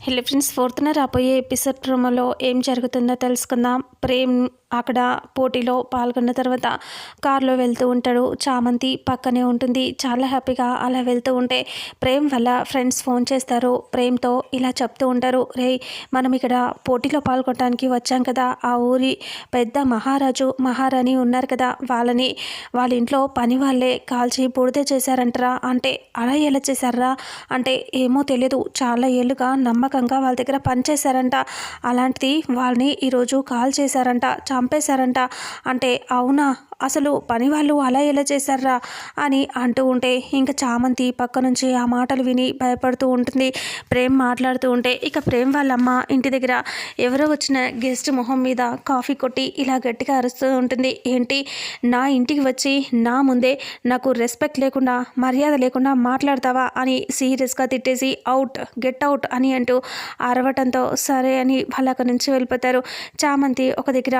Hello friends ఫోర్త్న రాబోయే episode ప్రోమోలో ఏం జరుగుతుందో తెలుసుకుందాం. ప్రేమ్ అక్కడ పోటీలో పాల్గొన్న తర్వాత కారులో వెళ్తూ ఉంటాడు. చామంతి పక్కనే ఉంటుంది. చాలా హ్యాపీగా అలా వెళ్తూ ఉంటే ప్రేమ్ వల్ల ఫ్రెండ్స్ ఫోన్ చేస్తారు. ప్రేమ్తో ఇలా చెప్తూ ఉంటారు. రే మనం ఇక్కడ పోటీలో పాల్గొనడానికి వచ్చాం కదా. ఆ ఊరి పెద్ద మహారాజు మహారాణి ఉన్నారు కదా. వాళ్ళని వాళ్ళ ఇంట్లో పని వాళ్ళే కాల్చి బూడిద చేశారంటరా? అంటే అలా ఎలా చేశారా? అంటే ఏమో తెలియదు చాలా ఏళ్ళుగా నమ్మకంగా వాళ్ళ దగ్గర పనిచేశారంట అలాంటిది వాళ్ళని ఈరోజు కాల్ చేశారంట. చంపేశారంట. అంటే అవునా? అసలు పని వాళ్ళు అలా ఎలా చేశారా అని అంటూ ఉంటే ఇంకా చామంతి పక్క నుంచి ఆ మాటలు విని భయపడుతూ ఉంటుంది. ప్రేమ్ మాట్లాడుతూ ఉంటే ఇక ప్రేమ్ వాళ్ళమ్మ ఇంటి దగ్గర ఎవరో వచ్చిన గెస్ట్ మొహం మీద కాఫీ కొట్టి ఇలా గట్టిగా అరుస్తూ ఉంటుంది. ఏంటి? నా ఇంటికి వచ్చి నా ముందే నాకు రెస్పెక్ట్ లేకుండా మర్యాద లేకుండా మాట్లాడతావా అని సీరియస్గా తిట్టేసి అవుట్ గెట్ అవుట్ అని అంటూ అరవటంతో సరే అని వాళ్ళ అక్కడి నుంచి వెళ్ళిపోతారు. చామంతి ఒక దగ్గర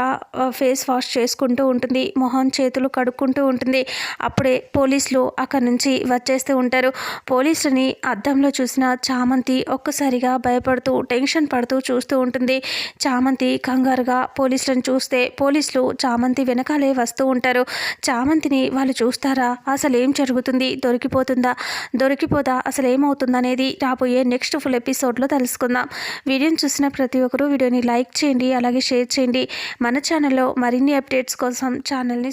ఫేస్ వాష్ చేసుకుంటూ ఉంటుంది. మొహం చేతులు కడుక్కుంటూ ఉంటుంది. అప్పుడే పోలీసులు అక్కడి నుంచి వచ్చేస్తూ ఉంటారు. పోలీసుని అద్దంలో చూసిన చామంతి ఒక్కసారిగా భయపడుతూ టెన్షన్ పడుతూ చూస్తూ ఉంటుంది. చామంతి కంగారుగా పోలీసులను చూస్తే పోలీసులు చామంతి వెనకాలే వస్తూ ఉంటారు. చామంతిని వాళ్ళు చూస్తారా? అసలు ఏం జరుగుతుంది? దొరికిపోతుందా? దొరికిపోదా? అసలు ఏమవుతుందనేది రాబోయే నెక్స్ట్ ఫుల్ ఎపిసోడ్లో తెలుసుకుందాం. వీడియోని చూసిన ప్రతి ఒక్కరూ వీడియోని లైక్ చేయండి అలాగే షేర్ చేయండి. మన ఛానల్లో మరిన్ని అప్డేట్స్ కోసం ఛానల్ని